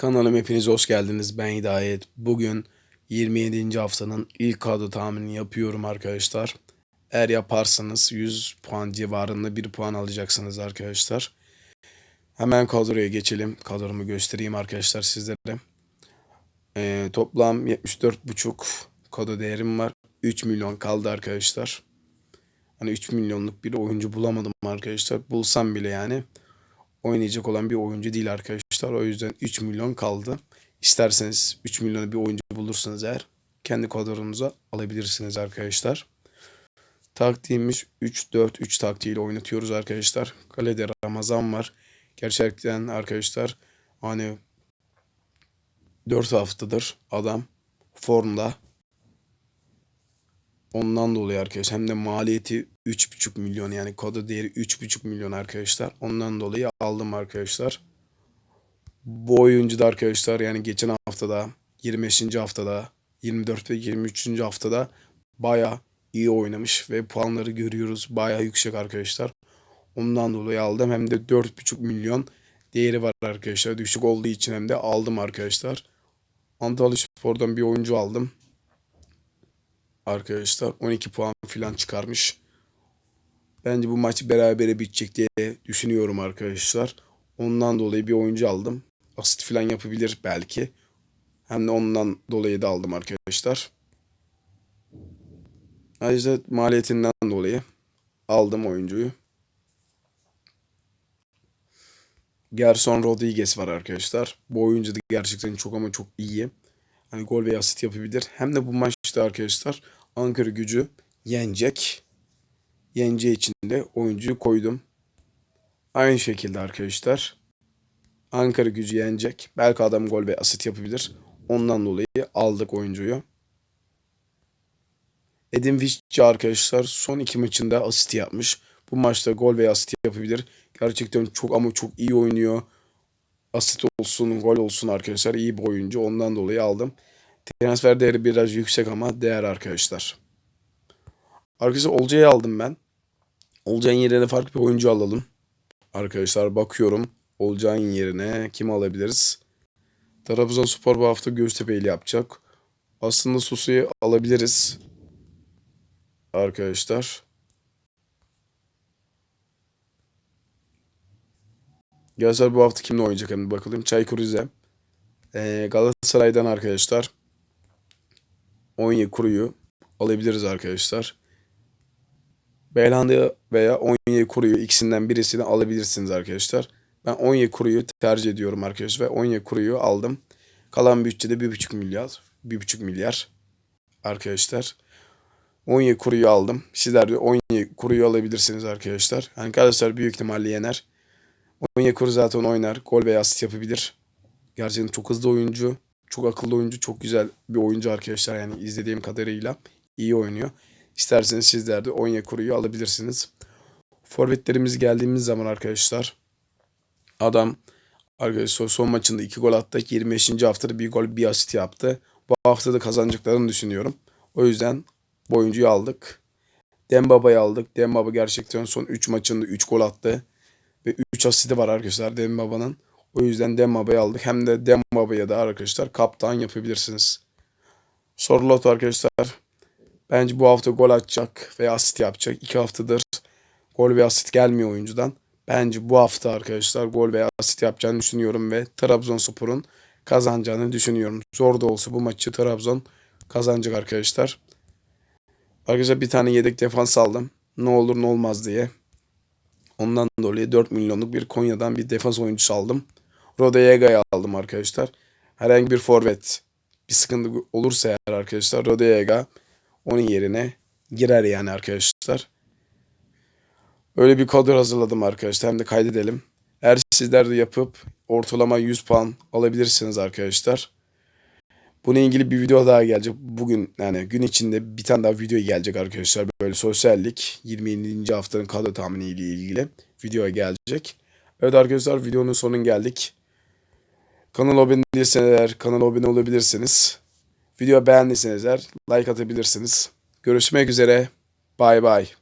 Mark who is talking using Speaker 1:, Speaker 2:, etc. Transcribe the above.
Speaker 1: Kanalıma hepiniz hoş geldiniz. Ben Hidayet. Bugün 27. haftanın ilk kadro tahminini yapıyorum arkadaşlar. Eğer yaparsanız 100 puan civarında 1 puan alacaksınız arkadaşlar. Hemen kadroya geçelim. Kadromu göstereyim arkadaşlar sizlere. Ee, toplam 74,5 kadro değerim var. 3 milyon kaldı arkadaşlar. Hani 3 milyonluk bir oyuncu bulamadım arkadaşlar. Bulsam bile yani oynayacak olan bir oyuncu değil arkadaşlar. O yüzden 3 milyon kaldı. İsterseniz 3 milyonu bir oyuncu bulursanız eğer kendi kadronuza alabilirsiniz arkadaşlar. Taktiğimiz 3-4-3 taktiğiyle oynatıyoruz arkadaşlar. Kalede Ramazan var. Gerçekten arkadaşlar hani 4 haftadır adam formda. Ondan dolayı arkadaşlar hem de maliyeti 3,5 milyon yani kodu değeri 3,5 milyon arkadaşlar. Ondan dolayı aldım arkadaşlar. Bu oyuncu da arkadaşlar yani geçen haftada 25. haftada 24 ve 23. haftada baya iyi oynamış ve puanları görüyoruz baya yüksek arkadaşlar. Ondan dolayı aldım hem de 4,5 milyon değeri var arkadaşlar. Düşük olduğu için hem de aldım arkadaşlar. Antalya Spor'dan bir oyuncu aldım. Arkadaşlar 12 puan falan çıkarmış. Bence bu maç berabere bitecek diye düşünüyorum arkadaşlar. Ondan dolayı bir oyuncu aldım. Asit falan yapabilir belki. Hem de ondan dolayı da aldım arkadaşlar. Ayrıca maliyetinden dolayı aldım oyuncuyu. Gerson Rodriguez var arkadaşlar. Bu oyuncu da gerçekten çok ama çok iyi. Hani gol ve asit yapabilir. Hem de bu maçta arkadaşlar Ankara gücü yenecek. Yeneceği için de oyuncuyu koydum. Aynı şekilde arkadaşlar. Ankara gücü yenecek. Belki adam gol ve asit yapabilir. Ondan dolayı aldık oyuncuyu. Edin Vişçi arkadaşlar son iki maçında asist yapmış. Bu maçta gol ve asit yapabilir. Gerçekten çok ama çok iyi oynuyor. Asit olsun, gol olsun arkadaşlar. iyi bir oyuncu. Ondan dolayı aldım. Transfer değeri biraz yüksek ama değer arkadaşlar. Arkadaşlar Olcay'ı aldım ben. Olcay'ın yerine farklı bir oyuncu alalım. Arkadaşlar bakıyorum. Olcay'ın yerine kim alabiliriz? Trabzonspor bu hafta Göztepe ile yapacak. Aslında Susu'yu alabiliriz. Arkadaşlar. Gençler bu hafta kimle oynayacak hemen bakalım. Çaykur Rize. Ee, Galatasaray'dan arkadaşlar. Onyekuru'yu alabiliriz arkadaşlar. Belhanda veya Onyekuru'yu ikisinden birisini alabilirsiniz arkadaşlar. Ben Onyekuru'yu tercih ediyorum arkadaşlar ve Onyekuru'yu aldım. Kalan bütçede 1,5 milyar. 1,5 milyar arkadaşlar. Onyekuru'yu aldım. Sizler de Onyekuru'yu alabilirsiniz arkadaşlar. Yani Galatasaray büyük ihtimalle yener. Onyekuru zaten oynar. Gol veya asist yapabilir. Gerçekten çok hızlı oyuncu. Çok akıllı oyuncu. Çok güzel bir oyuncu arkadaşlar. Yani izlediğim kadarıyla iyi oynuyor. İsterseniz sizler de Onyekuru'yu alabilirsiniz. Forvetlerimiz geldiğimiz zaman arkadaşlar adam arkadaşlar son maçında 2 gol attı. 25. haftada bir gol bir asist yaptı. Bu hafta da kazanacaklarını düşünüyorum. O yüzden bu oyuncuyu aldık. Dembaba'yı aldık. Dembaba gerçekten son 3 maçında 3 gol attı. Ve 3 asisti var arkadaşlar Dembaba'nın. O yüzden Dembaba'yı aldık. Hem de Dembaba'ya da arkadaşlar kaptan yapabilirsiniz. Sorlot arkadaşlar. Bence bu hafta gol atacak veya asist yapacak. 2 haftadır gol ve asist gelmiyor oyuncudan. Bence bu hafta arkadaşlar gol veya asist yapacağını düşünüyorum ve Trabzonspor'un kazanacağını düşünüyorum. Zor da olsa bu maçı Trabzon kazanacak arkadaşlar. Arkadaşlar bir tane yedek defans aldım. Ne olur ne olmaz diye. Ondan dolayı 4 milyonluk bir Konya'dan bir defans oyuncusu aldım. Rodallega'yı aldım arkadaşlar. Herhangi bir forvet bir sıkıntı olursa eğer arkadaşlar Rodallega onun yerine girer yani arkadaşlar. Öyle bir kadro hazırladım arkadaşlar. Hem de kaydedelim. Eğer sizler de yapıp ortalama 100 puan alabilirsiniz arkadaşlar. Bununla ilgili bir video daha gelecek. Bugün yani gün içinde bir tane daha video gelecek arkadaşlar. Böyle sosyallik 27. haftanın kadro tahmini ile ilgili video gelecek. Evet arkadaşlar videonun sonuna geldik. Kanala abone değilseniz eğer kanala abone olabilirsiniz. Video beğendiyseniz eğer like atabilirsiniz. Görüşmek üzere. Bay bay.